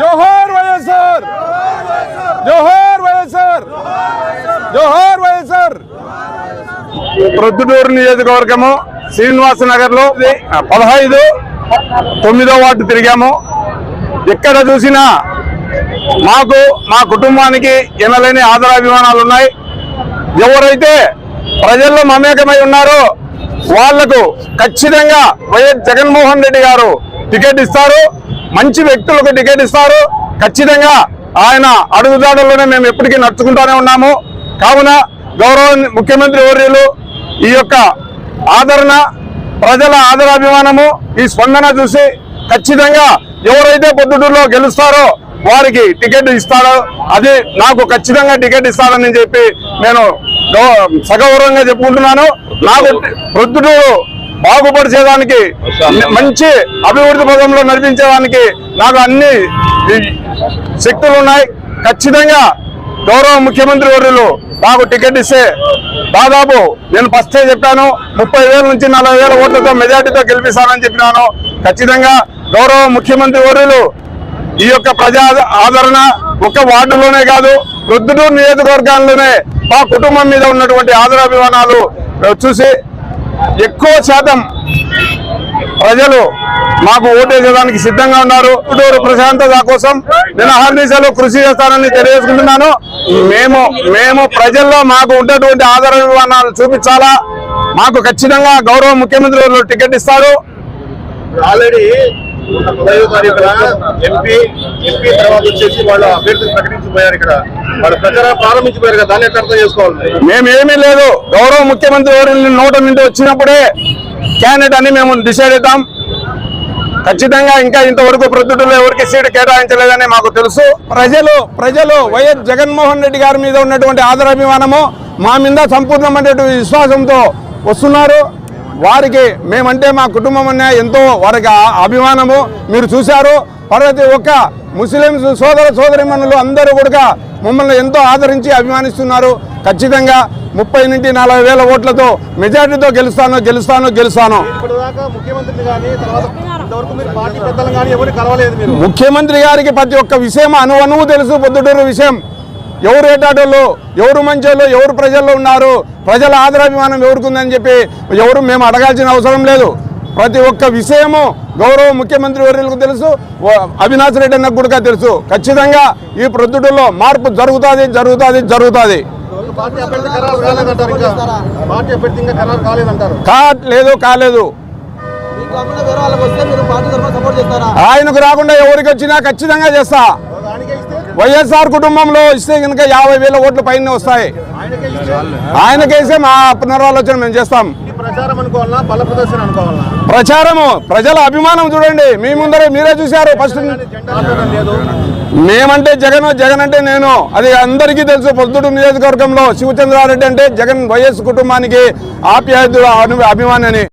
జోహార్ వైఎస్ఆర్! జోహార్ వైఎస్ఆర్! జోహార్ వైఎస్ఆర్! ప్రొద్దుటూరు నియోజకవర్గము శ్రీనివాస నగర్లో పదహైదు తొమ్మిదో వార్డు తిరిగాము. ఎక్కడ చూసినా మాకు మా కుటుంబానికి ఎనలేని ఆదరాభిమానాలు ఉన్నాయి. ఎవరైతే ప్రజల్లో మమేకమై ఉన్నారో వాళ్ళకు ఖచ్చితంగా వైఎస్ జగన్మోహన్ రెడ్డి గారు టికెట్ ఇస్తారు. మంచి వ్యక్తులకు టికెట్ ఇస్తారు. ఖచ్చితంగా ఆయన అడుగుదాడుల్లోనే మేము ఎప్పటికీ నడుచుకుంటూనే ఉన్నాము. కావున గౌరవ ముఖ్యమంత్రి వర్యులు ఈ యొక్క ఆదరణ ప్రజల ఆదరాభిమానము ఈ స్పందన చూసి ఖచ్చితంగా ఎవరైతే పొద్దుటూరులో గెలుస్తారో వారికి టికెట్ ఇస్తారో అది నాకు ఖచ్చితంగా టికెట్ ఇస్తారని చెప్పి నేను గౌ- సగౌరవంగా చెప్పుకుంటున్నాను. నాకు ప్రొద్దుటూరు బాగుపరిచేదానికి మంచి అభివృద్ధి పదంలో నడిపించేదానికి నాకు అన్ని శక్తులు ఉన్నాయి ఖచ్చితంగా గౌరవ ముఖ్యమంత్రి వర్యులు నాకు టికెట్ ఇస్తే దాదాపు నేను ఫస్టే చెప్పాను ముప్పై వేల నుంచి నలభై వేల ఓట్లతో మెజార్టీతో గెలిపిస్తానని చెప్పినాను. ఖచ్చితంగా గౌరవ ముఖ్యమంత్రి వర్యులు ఈ యొక్క ప్రజా ఆదరణ ఒక వార్డులోనే కాదు ప్రొద్దుటూరు నియోజకవర్గాల్లోనే మా కుటుంబం మీద ఉన్నటువంటి ఆదరాభిమానాలు చూసి ఎక్కువ శాతం ప్రజలు మాకు ఓటేసేదానికి సిద్ధంగా ఉన్నారు. పుట్టూరు ప్రశాంతత కోసం నేను అహర్నిశలు కృషి చేస్తానని తెలియజేసుకుంటున్నాను. మేము మేము ప్రజల్లో మాకు ఉన్నటువంటి ఆదరాభిమానాలు చూపించాలా? మాకు ఖచ్చితంగా గౌరవ ముఖ్యమంత్రి టికెట్ ఇస్తారు. ఆల్రెడీ మొన్న పదహైదో తారీఖున ఎంపీ ఎంపీ తర్వాత వచ్చేసి వాళ్ళ అభ్యర్థిని ప్రకటించిపోయారు ఇక్కడ. వాళ్ళు ప్రచారం ప్రారంభించిపోయారు కదా దాన్ని ఎట్లా అర్థం చేసుకోవాలి? మేమేమీ లేదు. గౌరవ ముఖ్యమంత్రి వారి నోట నుండి వచ్చినప్పుడే క్యాండిడేట్ అని మేము డిసైడ్ అవుతాం ఖచ్చితంగా ఇంకా ఇంతవరకు ప్రొద్దుటూరులో ఎవరికి సీటు కేటాయించలేదని మాకు తెలుసు. ప్రజలు ప్రజలు వైఎస్ జగన్మోహన్ రెడ్డి గారి మీద ఉన్నటువంటి ఆదరాభిమానము మా మీద సంపూర్ణమైనటువంటి విశ్వాసంతో వస్తున్నారు. వారికి మేమంటే మా కుటుంబం అనే ఎంతో వారికి అభిమానము. మీరు చూశారు ప్రతి ఒక్క ముస్లింస్ సోదర సోదరిమణులు అందరూ కూడా మమ్మల్ని ఎంతో ఆదరించి అభిమానిస్తున్నారు. ఖచ్చితంగా ముప్పై నుండి నలభై వేల ఓట్లతో మెజార్టీతో గెలుస్తాను గెలుస్తాను గెలుస్తాను. ముఖ్యమంత్రి గారికి ప్రతి ఒక్క విషయం అణువు తెలుసు పొద్దుటూరు విషయం. ఎవరు ఏటాటోళ్ళు ఎవరు మంచోళ్ళు ఎవరు ప్రజల్లో ఉన్నారు ప్రజల ఆదరాభిమానం ఎవరికి ఉందని చెప్పి ఎవరు మేము అడగాల్సిన అవసరం లేదు. ప్రతి ఒక్క విషయము గౌరవ ముఖ్యమంత్రి వర్యులకు తెలుసు అవినాష్ రెడ్డి అన్నకు కూడా తెలుసు. ఖచ్చితంగా ఈ ప్రొద్దుటూరులో మార్పు జరుగుతుంది జరుగుతుంది జరుగుతుంది. కాలేదు కాలేదు ఆయనకు రాకుండా ఎవరికి వచ్చినా ఖచ్చితంగా చేస్తా. వైఎస్ఆర్ కుటుంబంలో ఇస్తే కనుక యాభై వేల ఓట్ల పైన వస్తాయి. ఆయనకేసే మా పునరాలోచన మేము చేస్తాం. ప్రచారము ప్రజల అభిమానం చూడండి. మీ ముందరే మీరే చూశారు. ఫస్ట్ మేమంటే జగన్ జగన్ అంటే నేను. అది అందరికీ తెలుసు. పొద్దుటూరు నియోజకవర్గంలో శివచంద్రారెడ్డి అంటే జగన్ వైఎస్ కుటుంబానికి ఆప్యాయత అభిమాని అని.